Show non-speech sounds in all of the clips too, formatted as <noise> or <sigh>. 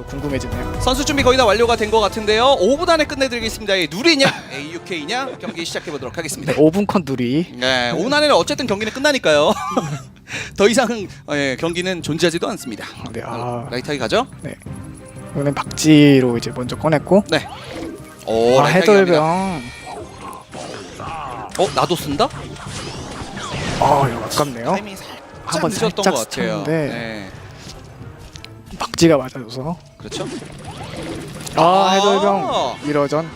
또 궁금해지네요. 선수 준비 거의 다 완료가 된 것 같은데요. 5분 안에 끝내드리겠습니다. 이 누리냐, AUK냐 경기 시작해 보도록 하겠습니다. 네, 5분 컷 누리. 네, 5분 안에는 어쨌든 경기는 끝나니까요. <laughs> 더 이상 어, 예, 경기는 존재하지도 않습니다. 네, 아, 라이트하게 가죠. 이번엔 박지로 이제 먼저 꺼냈고. 네. 오, 아, 라이트하게 갑니다. 해돌병. 어, 나도 쓴다? 아, 이거 아깝네요. 타이밍이 살짝 한번 늦었던 살짝 것 같아요. 스쳤는데. 네. 박지가 맞아줘서. 그렇죠. 아, 아. 해돌병 미러전.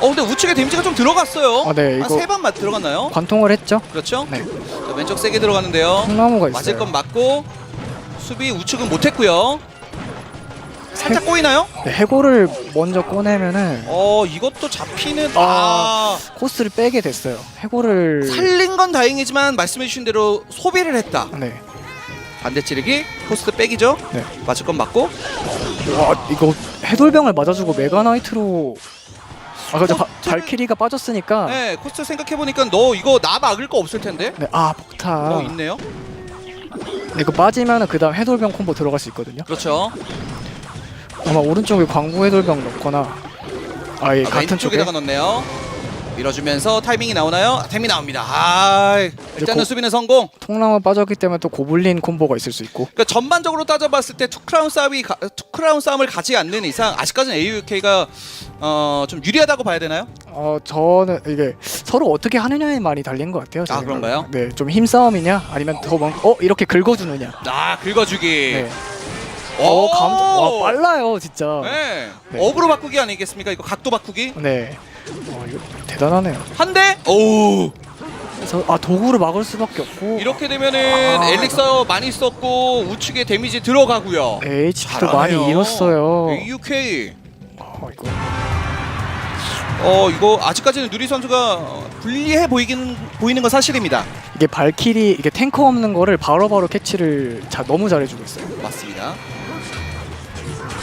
어, 근데 우측에 데미지가 좀 들어갔어요. 아, 네, 이거- 한세번 맞 들어갔나요? 관통을 했죠. 그렇죠. 네. 자, 왼쪽 세게 들어갔는데요. 통나무가 있어요. 맞을 건 맞고 수비 우측은 못했고요. 살짝 꼬이나요? 네, 해골을 먼저 꺼내면은 어 이것도 잡히는 아. 아, 코스를 빼게 됐어요. 해골을 살린 건 다행이지만 말씀해주신 대로 소비를 했다. 네. 반대 찌르기 코스트 백이죠. 네. 맞을 건 맞고 와, 이거 해돌병을 맞아주고 메가나이트로 아, 그죠. 바- 코스트를- 발키리가 빠졌으니까. 네. 네 코스트 생각해 보니까 너 이거 나 막을 거 없을 텐데. 아, 폭탄. 어 있네요. 네, 이거 빠지면은 그다음 해돌병 콤보 들어갈 수 있거든요. 그렇죠. 아마 오른쪽에 광부 해돌병 넣거나 아예 아, 같은 쪽에 왼쪽에다가 넣네요. 밀어주면서 타이밍이 나오나요? 타이밍 나옵니다. 아 일단은 고- 수비는 성공. 통나무 빠졌기 때문에 또 고블린 콤보가 있을 수 있고. 그러니까 전반적으로 따져봤을 때 투크라운 싸움이 가, 투크라운 싸움을 가지 않는 이상 아직까지는 AUK가 어, 좀 유리하다고 봐야 되나요? 어 저는 이게 서로 어떻게 하느냐에 많이 달린 것 같아요. 제 아. 그런가요? 네, 좀 힘싸움이냐 아니면 더 뭔, 어 이렇게 긁어주느냐. 아 긁어주기. 네. 어 감, 와 빨라요 진짜. 네. 네. 어그로 바꾸기 아니겠습니까? 이거 각도 바꾸기. 네. 어, 이거 대단하네요. 한 대. 오. 그래서 아 도구를 막을 수밖에 없고. 이렇게 되면은 아. 엘릭서 많이 썼고 우측에 데미지 들어가고요. 네, HP도. 많이 잃었어요. AUK. 어, 이거 어 이거 아직까지는 누리 선수가 어, 불리해 보이긴 보이는 건 사실입니다. 이게 발키리 이게 탱커 없는 거를 바로바로 캐치를 자 너무 잘해주고 있어요. 맞습니다.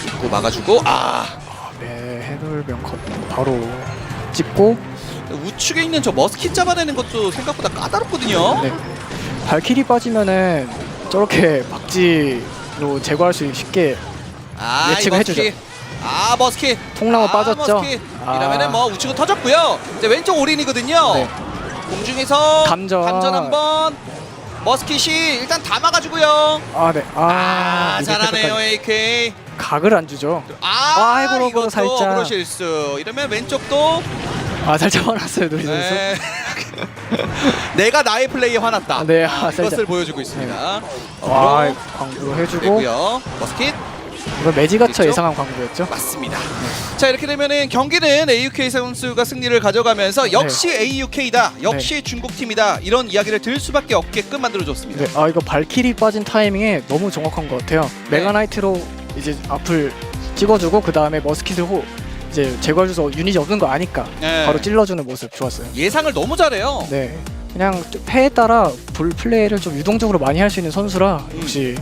입고 막아주고 아 아, 네, 해돌병 컷 바로 찍고 우측에 있는 저 머스킷 잡아내는 것도 생각보다 까다롭거든요. 네. 발키리 빠지면은 저렇게 박지로 제거할 수 쉽게 아, 이 예측을 머스킷. 해주죠. 아, 머스킷. 통나무 아, 빠졌죠. 머스킷. 아. 이러면은 뭐 우측은 터졌고요. 이제 왼쪽 올인이거든요. 네. 공중에서 감전. 감전 한번. 머스킷이 일단 다 막아주고요. 아, 네. 아, 아, 잘하네요, 끝까지. AK. 각을 안 주죠. 아, 아, 해보러 이것도 살짝. 어그로 실수. 이러면 왼쪽도 아, 살짝 화났어요, 누리 선수. 네. <laughs> 내가 나의 플레이에 화났다. 아, 네, 아, 이것을 살짝. 보여주고 있습니다. 와, 어그로 광고로 해주고 되고요. 머스킷 이거 매지가처 있죠? 예상한 광고였죠. 맞습니다. 자 이렇게 되면은 경기는 AUK 선수가 승리를 가져가면서 역시 AUK다, 역시 중국 팀이다 이런 이야기를 들을 수밖에 없게끔 만들어줬습니다. 네, 아 이거 발키리 빠진 타이밍에 너무 정확한 것 같아요. 네. 메가나이트로 이제 앞을 찍어주고 그 다음에 머스킷을 호 이제 제거해줘서 유닛이 없는 거 아니까 네. 바로 찔러주는 모습 좋았어요. 예상을 너무 잘해요. 네, 그냥 좀 패에 따라 불 플레이를 좀 유동적으로 많이 할 수 있는 선수라 음. 역시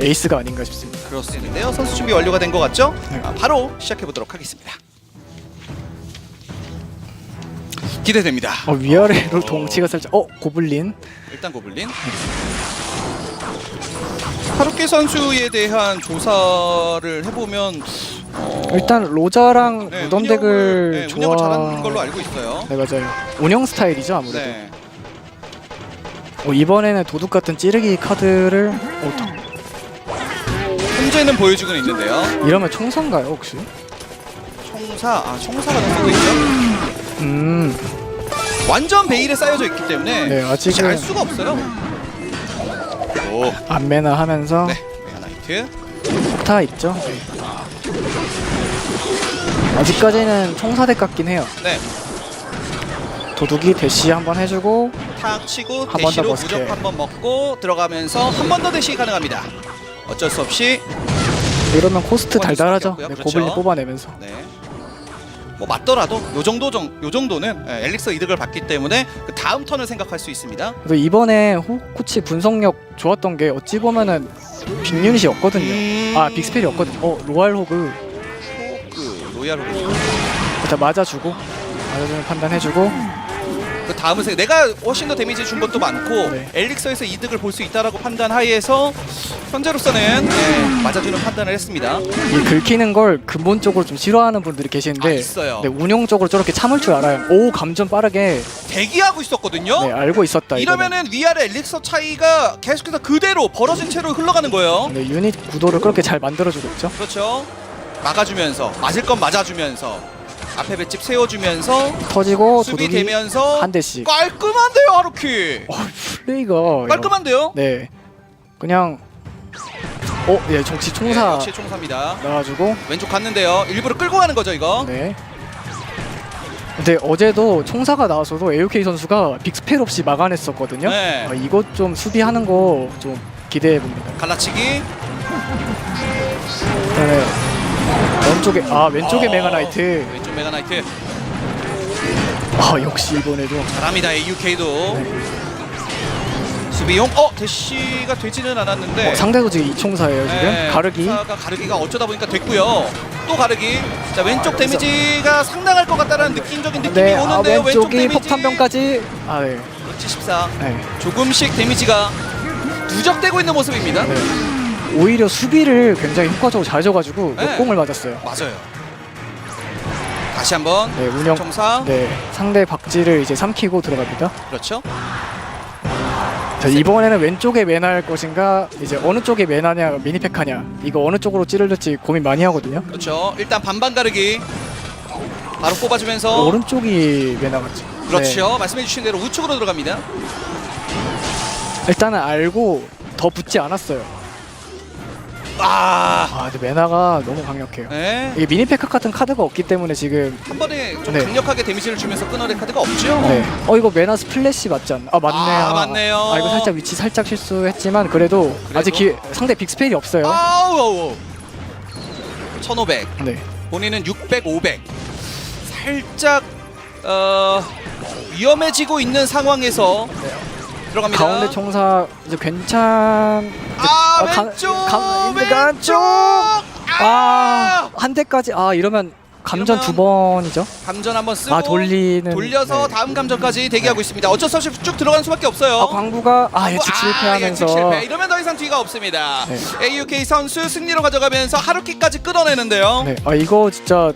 에이스가 아닌가 싶습니다. 그렇습니다요. 선수 준비 완료가 된 것 같죠? 네. 아, 바로 시작해 보도록 하겠습니다. 기대됩니다. 어, 위아래로 어. 동치가 살짝 어 고블린 일단 고블린. 하루케 선수에 대한 조사를 해보면 어, 일단 로자랑 네, 무덤덱을 운영을, 네, 운영을. 잘하는 걸로 알고 있어요. 네 맞아요. 운영 스타일이죠 아무래도. 네. 어, 이번에는 도둑 같은 찌르기 카드를 어, 더- 현재는 보여주고는 있는데요. 이러면 총선가요 혹시? 총사, 아 총사가 넘어도 있죠. 음, 완전 베일에 쌓여져 있기 때문에 네 아직은 알 수가 없어요. 오, 안매나 하면서 네, 메가 나이트. 타 있죠. 네. 아직까지는 총사대 같긴 해요. 네, 도둑이 대시 한번 해주고 탁 치고 한번 대시로 더 머스켓. 무적 한번 먹고 들어가면서 한 번 더 대시 가능합니다. 어쩔 수 없이 이러면 코스트 뽑아줄 달달하죠. 수밖에 네, 없고요. 고블린 그렇죠. 뽑아내면서. 네. 뭐 맞더라도 요 정도 정, 요 정도는 예, 엘릭서 이득을 받기 때문에 그 다음 턴을 생각할 수 있습니다. 그래서 이번에 호쿠치 분석력 좋았던 게 어찌 보면은 빅유닛이었거든요. 음. 아 빅스펠이었거든요. 어 로얄 호그 그 로얄 호그. 일단 맞아주고 맞아주는 판단해주고 그 다음은 생- 내가 훨씬 더 데미지 준 것도 많고 네. 엘릭서에서 이득을 볼 수 있다라고 판단 하에서 현재로서는 네, 맞아주는 판단을 했습니다. 이 긁히는 걸 근본적으로 좀 싫어하는 분들이 아, 계시는데 있어요. 네, 운용적으로 저렇게 참을 줄 알아요. 오 감전 빠르게 대기하고 있었거든요. 네, 알고 있었다. 이러면은 위아래 엘릭서 차이가 계속해서 그대로 벌어진 채로 흘러가는 거예요. 네, 유닛 구도를 그렇게 잘 만들어주겠죠. 그렇죠. 막아주면서 맞을 건 맞아주면서 앞에 맷집 세워주면서 터지고 수비 도둑이 되면서 한 대씩. 깔끔한데요 하루키. 어, 플레이가 이거- 깔끔한데요. 네, 그냥 어, 예, 정치 네, 총사 역시 총사입니다. 나와주고 왼쪽 갔는데요. 일부러 끌고 가는 거죠 이거. 네. 근데 어제도 총사가 나와서도 AOK 선수가 빅스펠 없이 막아냈었거든요. 네. 아, 이것 좀 수비하는 거 좀 기대해 봅니다. 갈라치기. 네. 왼쪽에 아 왼쪽에 어, 메가나이트. 왼쪽 메가나이트. 아 역시 이번에도 잘합니다 AUK도. 네. 수비용. 어 대시가 되지는 않았는데. 어, 상대도 지금 이총사예요 지금 네, 가르기. 가르기가 어쩌다 보니까 됐고요. 또 가르기. 자 왼쪽 데미지가 상당할 것 같다는 느낌적인 느낌이 네, 아, 오는데요. 왼쪽 왼쪽이 데미지. 폭탄병까지. 아 네. 74. 네. 조금씩 데미지가 누적되고 있는 모습입니다. 네. 오히려 수비를 굉장히 효과적으로 잘 줘가지고 네. 역공을 맞았어요. 맞아요. 다시 한번 네, 운영. 총사. 네, 상대 박지를 이제 삼키고 들어갑니다. 그렇죠. 자, 이번에는 왼쪽에 매날 것인가 이제 어느 쪽에 매나냐 미니팩하냐 이거 어느 쪽으로 찌르릴지 고민 많이 하거든요. 그렇죠. 일단 반반 가르기. 바로 뽑아주면서 오른쪽이 매나갔죠. 그렇죠. 말씀해 주신 대로 우측으로 들어갑니다. 네. 일단은 알고 더 붙지 않았어요. 아, 아, 근데 매나가 너무 강력해요. 네. 이게 미니팩 같은 카드가 없기 때문에 지금 한 번에 좀 네. 강력하게 데미지를 주면서 끊어낸 카드가 없죠. 네. 어 이거 매나 스플래시 맞지 않나? 아 맞네요. 아, 맞네요. 아 이거 살짝 위치 살짝 실수했지만 그래도, 그래도? 아직 기, 상대 빅스펠이 없어요. 아우, 아우. 1500. 네. 본인은 600, 500. 살짝 어, 위험해지고 있는 상황에서 들어갑니다. 가운데 총사 이제 괜찮. 아, 어, 가- 왼쪽, 가- 왼쪽. 왼쪽! 아, 아, 한 대까지 아 이러면 감전 이러면- 두 번이죠. 감전 한번 쓰고 아 돌리는 돌려서 네. 다음 감전까지 대기하고 있습니다. 어쩔 수 없이 쭉 들어가는 수밖에 없어요. 아 광부가 아 예측 아, 실패하면서 예측 실패. 이러면 더 이상 뒤가 없습니다. 네. AUK 선수 승리로 가져가면서 하루키까지 끌어내는데요. 네. 아 이거 진짜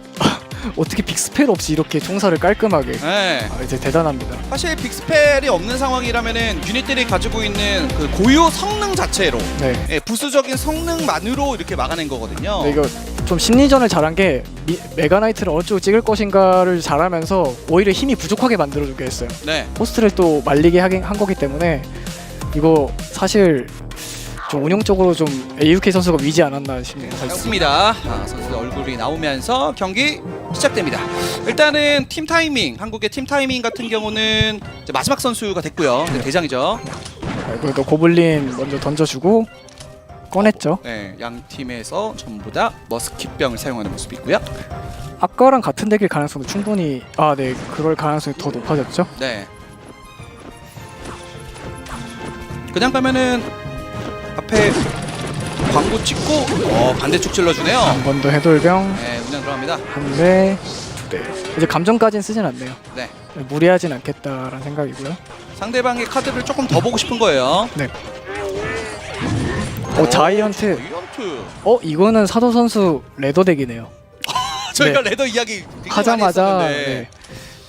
어떻게 빅스펠 없이 이렇게 총사를 깔끔하게 네. 아, 이제 대단합니다. 사실 빅스펠이 없는 상황이라면은 유닛들이 가지고 있는 그 고유 성능 자체로 네. 예, 부수적인 성능만으로 이렇게 막아낸 거거든요. 근데 이거 좀 심리전을 잘한 게 미, 메가나이트를 어느 쪽으로 찍을 것인가를 잘하면서 오히려 힘이 부족하게 만들어주게 했어요. 네. 포스트를 또 말리게 하긴 한 거기 때문에 이거 사실 좀 운영적으로 좀 AUK 선수가 위지 않았나 싶네요. 사실. 좋습니다. 아, 선수들 얼굴이 나오면서 경기 시작됩니다. 일단은 팀 타이밍, 한국의 팀 타이밍 같은 경우는 이제 마지막 선수가 됐고요. 네, 대장이죠. 아, 그래도 고블린 먼저 던져주고 꺼냈죠. 네, 양 팀에서 전부 다 머스킷병을 사용하는 모습이 있고요. 아까랑 같은 덱일 가능성도 충분히 아 네 그럴 가능성이 더 높아졌죠. 네. 그냥 가면은 앞에 광고 찍고 어, 반대쪽 찔러주네요. 한 번 더 해돌병 네, 그냥 들어갑니다. 한 대, 두 대. 이제 감정까지는 쓰진 않네요. 네. 무리하진 않겠다라는 생각이고요. 상대방의 카드를 조금 더 보고 싶은 거예요. 어 자이언트. 자이언트. 어 이거는 사도 선수 레더 덱이네요. <laughs> 저희가 레더 이야기 굉장히 많이 하자마자 했었는데. 네.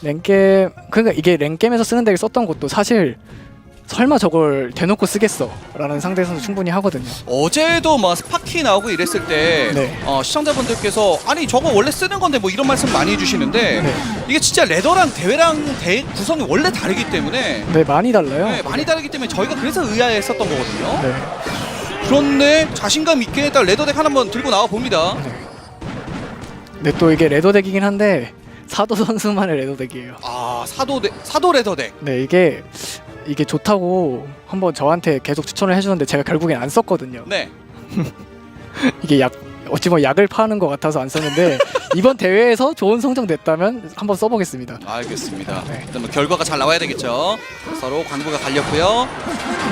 랭겜 그러니까 이게 랭겜에서 쓰는 덱을 썼던 것도 사실 설마 저걸 대놓고 쓰겠어 라는 상대 선수 충분히 하거든요. 어제도 뭐 스파키 나오고 이랬을 때 네. 어, 시청자분들께서 아니 저거 원래 쓰는 건데 뭐 이런 말씀 많이 해주시는데 네. 이게 진짜 레더랑 대회랑 대 구성이 원래 다르기 때문에 네 많이 달라요. 네, 많이 다르기 때문에 저희가 그래서 의아했었던 거거든요. 네. 그런데 자신감 있게 딱 레더덱 하나만 들고 나와 봅니다. 근데 또 이게 레더 덱이긴 한데 사도 선수만의 레더 덱이에요. 아 사도 데, 사도 레더덱. 네 이게 이게 좋다고 한번 저한테 계속 추천을 해주는데 제가 결국엔 안 썼거든요. 네. <laughs> 이게 약 어찌 보면 약을 파는 것 같아서 안 썼는데 <laughs> 이번 대회에서 좋은 성적 냈다면 한번 써보겠습니다. 알겠습니다. 네. 일단 뭐 결과가 잘 나와야 되겠죠. 서로 광부가 갈렸고요.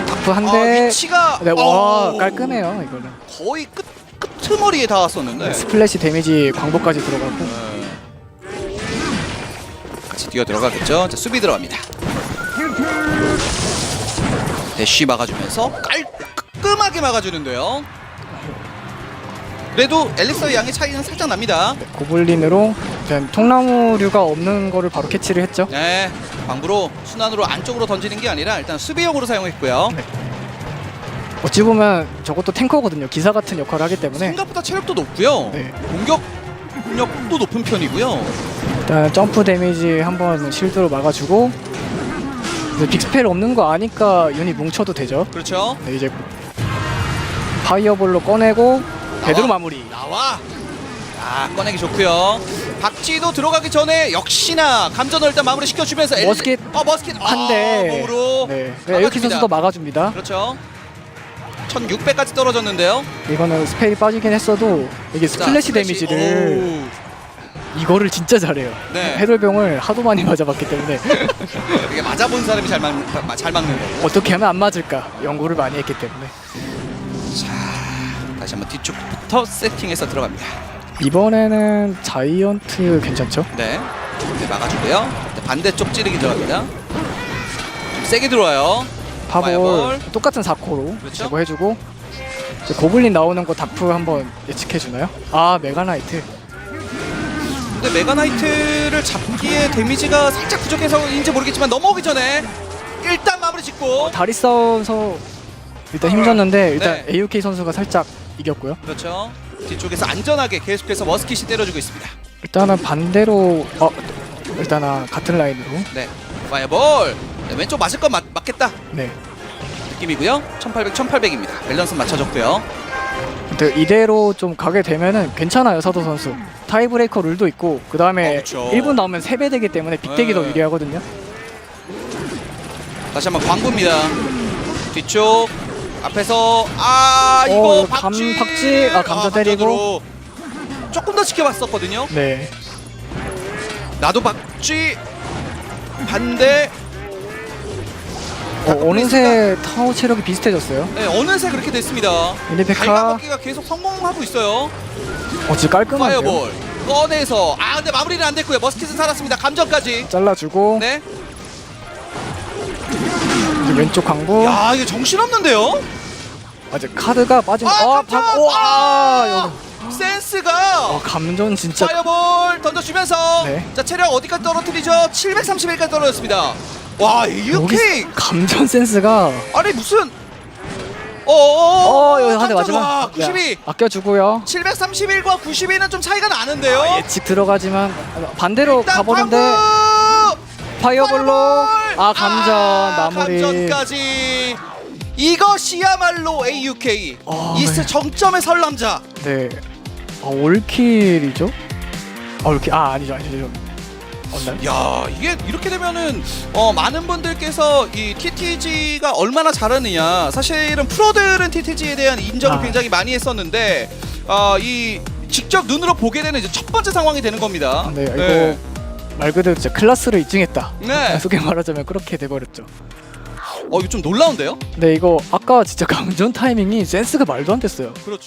타프 아, 한대 위치가 네, 와 어우, 깔끔해요 이거는. 거의 끝 끝머리에 닿았었는데. 네, 스플래시 데미지 광고까지 들어가고 네. 같이 뛰어 들어가겠죠. 자, 수비 들어갑니다. 대쉬 막아주면서 깔 깔끔하게 막아주는데요. 그래도 엘릭서의 양의 차이는 살짝 납니다. 네, 고블린으로 일단 통나무류가 없는 거를 바로 캐치를 했죠. 네, 광부로 순환으로 안쪽으로 던지는 게 아니라 일단 수비용으로 사용했고요. 네. 어찌 보면 저것도 탱커거든요. 기사 같은 역할을 하기 때문에 생각보다 체력도 높고요. 네. 공격력도 높은 편이고요. 일단 점프 데미지 한번 실드로 막아주고 이제 빅스펠 없는 거 아니까 유닛 뭉쳐도 되죠. 그렇죠. 네, 이제 파이어볼로 꺼내고 제대로 나와. 마무리. 나와. 아 꺼내기 좋고요. 박지도 들어가기 전에 역시나 감전을 일단 마무리 시켜주면서 엘- 머스킷 어 머스킷 한 아, 대. 몸으로 네, 막아줍니다. 에어키 선수도 막아줍니다. 그렇죠. 1600까지 떨어졌는데요. 이거는 스펠이 빠지긴 했어도 이게 자, 스플래시 데미지를 이거를 진짜 잘해요. 네. 해돌병을 하도 많이 맞아봤기 때문에 <laughs> 이게 맞아본 사람이 잘, 막, 마- 잘 막는 거고. 어떻게 하면 안 맞을까 연구를 많이 했기 때문에 다시 한번 뒤쪽부터 세팅해서 들어갑니다. 이번에는 자이언트 괜찮죠? 네. 네 막아주고요. 네, 반대쪽 찌르기 들어갑니다. 좀 세게 들어와요. 파볼 파이어볼. 똑같은 4코로 그렇죠. 제거해주고 이제 고블린 나오는 거 다프 한번 예측해주나요? 아 메가나이트 근데 메가나이트를 잡기에 데미지가 살짝 부족해서인지 모르겠지만 넘어오기 전에 일단 마무리 짓고 다리 싸워서 일단 힘줬는데 일단 네. AUK 선수가 살짝 이겼고요 그렇죠. 뒤쪽에서 안전하게 계속해서 머스킷이 때려주고 있습니다. 일단은 반대로 어 일단은 같은 라인으로 네. 파이어볼. 네, 왼쪽 맞을 건 맞, 맞겠다 네 느낌이고요. 1800, 1800입니다. 밸런스 맞춰줬고요. 근데 이대로 좀 가게 되면은 괜찮아요 서도 선수 타이브레이커 룰도 있고 그 다음에 어, 그쵸. 1분 나오면 3배 되기 때문에 빅덱이 더 네. 유리하거든요 다시 한번 광부입니다. 뒤쪽 앞에서 아 이거 어, 감- 박쥐 박쥐. 아, 감자 때리고. 감전으로 조금 더 지켜봤었거든요. 네 나도 박쥐 반대 어, 어느새 타워 체력이 비슷해졌어요 네, 어느새 그렇게 됐습니다. 갈가먹기가 계속 성공하고 있어요. 어 진짜 깔끔한데요 파이어볼 꺼내서 아 근데 마무리는 안 됐고요. 머스킷은 살았습니다. 감전까지. 잘라주고 네. 이제 왼쪽 강구 야 이거 정신 없는데요. 아직 카드가 빠진 아, 아, 오, 아, 여기. 센스가. 어, 감전 진짜 파이어볼 던져주면서 네. 자 체력 어디까지 떨어뜨리죠? 731까지 떨어졌습니다. 와 여기 이렇게 감전 센스가 아니 무슨 어 여기 한대 마지막 와 92. 야, 아껴주고요 731과 92는 좀 차이가 나는데요. 아, 예측 들어가지만 반대로 가보는데! 파이어볼로 파이어볼! 아 감전 아, 마무리 감전까지 이것이야말로 AUK 아, 이스 네. 정점의 설남자. 네 아, 올킬이죠? 아 올킬 아 아니죠 아니죠? 야 이게 이렇게 되면은 어, 많은 분들께서 이 TTG가 얼마나 잘하느냐 사실은 프로들은 TTG에 대한 인정을 아. 굉장히 많이 했었는데 어, 이 직접 눈으로 보게 되는 이제 첫 번째 상황이 되는 겁니다. 네 이거 말 그대로 진짜 클라스를 입증했다 네. <laughs> 속에 말하자면 그렇게 돼버렸죠 어 이거 좀 놀라운데요? 근데 이거 아까 진짜 감전 타이밍이 센스가 말도 안 됐어요 그렇죠.